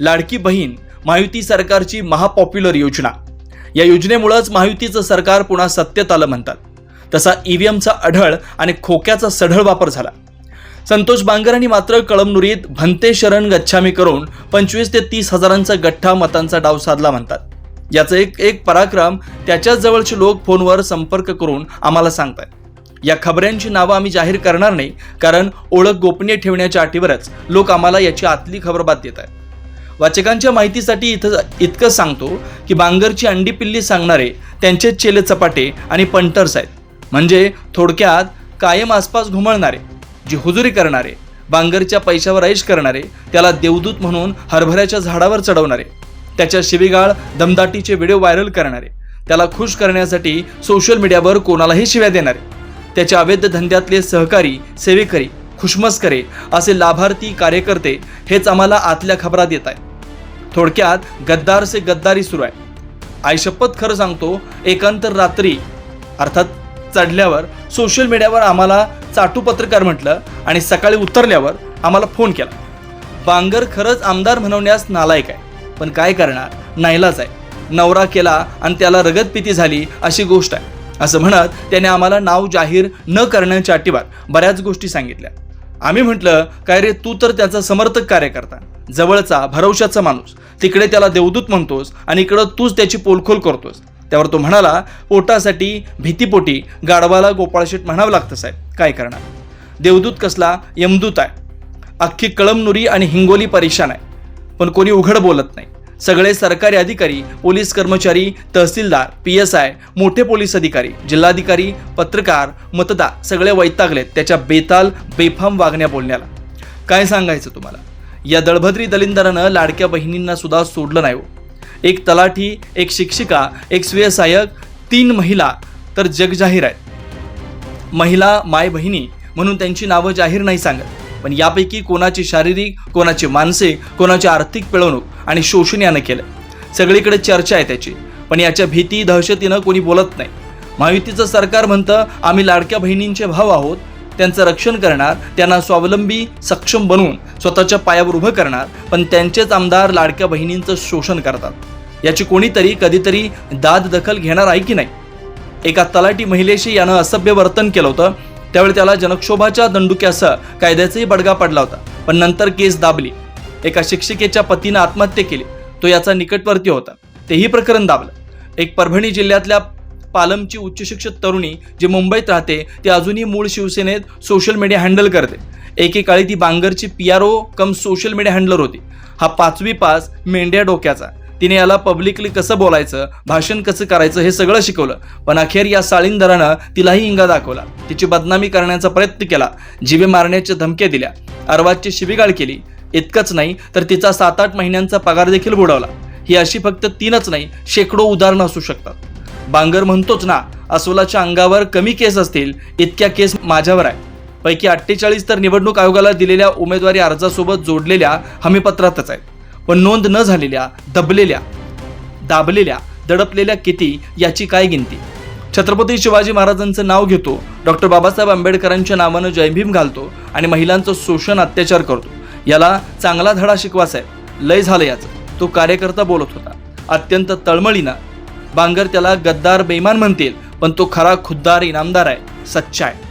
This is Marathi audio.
लाडकी बहीण महायुती सरकारची महापॉप्युलर योजना. या योजनेमुळंच महायुतीचं सरकार पुन्हा सत्तेत आलं म्हणतात. तसा ईव्हीएमचा अढळ आणि खोक्याचा सढळ वापर झाला. संतोष बांगरांनी मात्र कळमनुरीत भंते शरण गच्छामी करून पंचवीस ते तीस हजारांचा गठ्ठा मतांचा डाव साधला म्हणतात. याचा एक एक पराक्रम त्याच्याच जवळचे लोक फोनवर संपर्क करून आम्हाला सांगतात या खबऱ्यांची नावं आम्ही जाहीर करणार नाही कारण ओळख गोपनीय ठेवण्याच्या अटीवरच लोक आम्हाला याची आतली खबरबात देत आहेत वाचकांच्या माहितीसाठी इथं इतकं सांगतो की बांगरची अंडी पिल्ली सांगणारे त्यांचे चेले चपाटे आणि पंटर्स आहेत. म्हणजे थोडक्यात कायम आसपास घुमळणारे जी हुजुरी करणारे बांगरच्या पैशावर ऐश करणारे त्याला देवदूत म्हणून हरभऱ्याच्या झाडावर चढवणारे त्याच्या शिवीगाळ दमदाटीचे व्हिडिओ व्हायरल करणारे त्याला खुश करण्यासाठी सोशल मीडियावर कोणालाही शिव्या देणारे त्याच्या अवैध धंद्यातले सहकारी सेवेकरी खुशमस्करे असे लाभार्थी कार्यकर्ते हेच आम्हाला आतल्या खबरा देत आहेत. थोडक्यात गद्दार से गद्दारी सुरू आहे. आई शपथ खरं सांगतो एकांतर रात्री अर्थात चढल्यावर सोशल मीडियावर आम्हाला चाटू पत्रकार म्हटलं आणि सकाळी उतरल्यावर आम्हाला फोन केला. बांगर खरंच आमदार म्हणवण्यास नालायक आहे पण काय करणार? नाहीलाच आहे. नवरा केला आणि त्याला रगतपिती झाली अशी गोष्ट आहे. असं म्हणत त्याने आम्हाला नाव जाहीर न करण्याच्या अटीवर बऱ्याच गोष्टी सांगितल्या. आम्ही म्हटलं काय रे तू तर त्याचा समर्थक कार्यकर्ता. जवळचा भरवशाचा माणूस. तिकडे त्याला देवदूत म्हणतोस आणि इकडं तूच त्याची पोलखोल करतोस. त्यावर तो म्हणाला पोटासाठी भीतीपोटी गाढवाला गोपाळशेठ म्हणावं लागतं साहेब. काय करणार? देवदूत कसला? यमदूत आहे. अख्खी कळमनुरी आणि हिंगोली परेशान आहे. पण कोणी उघड बोलत नाही. सगळे सरकारी अधिकारी पोलीस कर्मचारी तहसीलदार पी एस आय मोठे पोलीस अधिकारी जिल्हाधिकारी पत्रकार मतदार सगळे वैतागलेत त्याच्या बेताल बेफाम वागण्या बोलण्याला. काय सांगायचं तुम्हाला? या दळभद्री दलिंदरानं लाडक्या बहिणींना सुद्धा सोडलं नाही हो. एक तलाठी एक शिक्षिका एक स्वयंसहाय्यक तीन महिला तर जगजाहीर आहेत. महिला माय बहिणी म्हणून त्यांची नावं जाहीर नाही सांगत. पण यापैकी कोणाची शारीरिक कोणाची मानसिक कोणाची आर्थिक पिळवणूक आणि शोषण यानं केलं सगळीकडे चर्चा आहे त्याची. पण याच्या भीती दहशतीनं कोणी बोलत नाही. महायुतीचं सरकार म्हणतं आम्ही लाडक्या बहिणींचे भाव आहोत. त्यांचं रक्षण करणार त्यांना स्वावलंबी सक्षम बनवून स्वतःच्या पायावर उभं करणार पण त्यांचेच आमदार लाडक्या बहिणींचं शोषण करतात. याची कोणीतरी कधीतरी दाद दखल घेणार आहे की नाही? एका तलाठी महिलेशी यानं असभ्य वर्तन केलं होतं. त्यावेळी त्याला जनक्षोभाच्या दंडुक्यासह कायद्याचाही बडगा पडला होता. पण नंतर केस दाबली. एका शिक्षिकेच्या पतीनं आत्महत्या केली. तो याचा निकटवर्ती होता. तेही प्रकरण दाबलं. एक परभणी जिल्ह्यातल्या पालमची उच्चशिक्षित तरुणी जी मुंबईत राहते ती अजूनही मूळ शिवसेनेत सोशल मीडिया हँडल करते. एकेकाळी ती बांगरची P R O cum social media handler होती. हा पाचवी पास मेंढ्या डोक्याचा. तिने याला पब्लिकली कसं बोलायचं भाषण कसं करायचं हे सगळं शिकवलं. पण अखेर या साळींदरानं तिलाही इंगा दाखवला. तिची बदनामी करण्याचा प्रयत्न केला. जीवे मारण्याच्या धमक्या दिल्या. अर्वाजची शिबिगाळ केली. इतकंच नाही तर तिचा सात आठ महिन्यांचा पगार देखील बुडवला. ही अशी फक्त तीनच नाही शेकडो उदाहरणं असू शकतात. बांगर म्हणतोच ना अस्वलाच्या अंगावर कमी केस असतील इतक्या केस माझ्यावर आहे. पैकी अठ्ठेचाळीस तर निवडणूक आयोगाला दिलेल्या उमेदवारी अर्जासोबत जोडलेल्या हमीपत्रातच आहेत. पण नोंद न झालेल्या दबलेल्या दाबलेल्या दडपलेल्या किती याची काय गिनती? छत्रपती शिवाजी महाराजांचं नाव घेतो डॉक्टर बाबासाहेब आंबेडकरांच्या नावानं जयभीम घालतो आणि महिलांचं शोषण अत्याचार करतो. याला चांगला धडा शिकवा साहेब. लय झालं याचं. तो कार्यकर्ता बोलत होता. अत्यंत तळमळीनं. बांगर त्याला गद्दार बेईमान म्हणतील पण तो खरा खुद्दार इनामदार आहे. सच्चा आहे.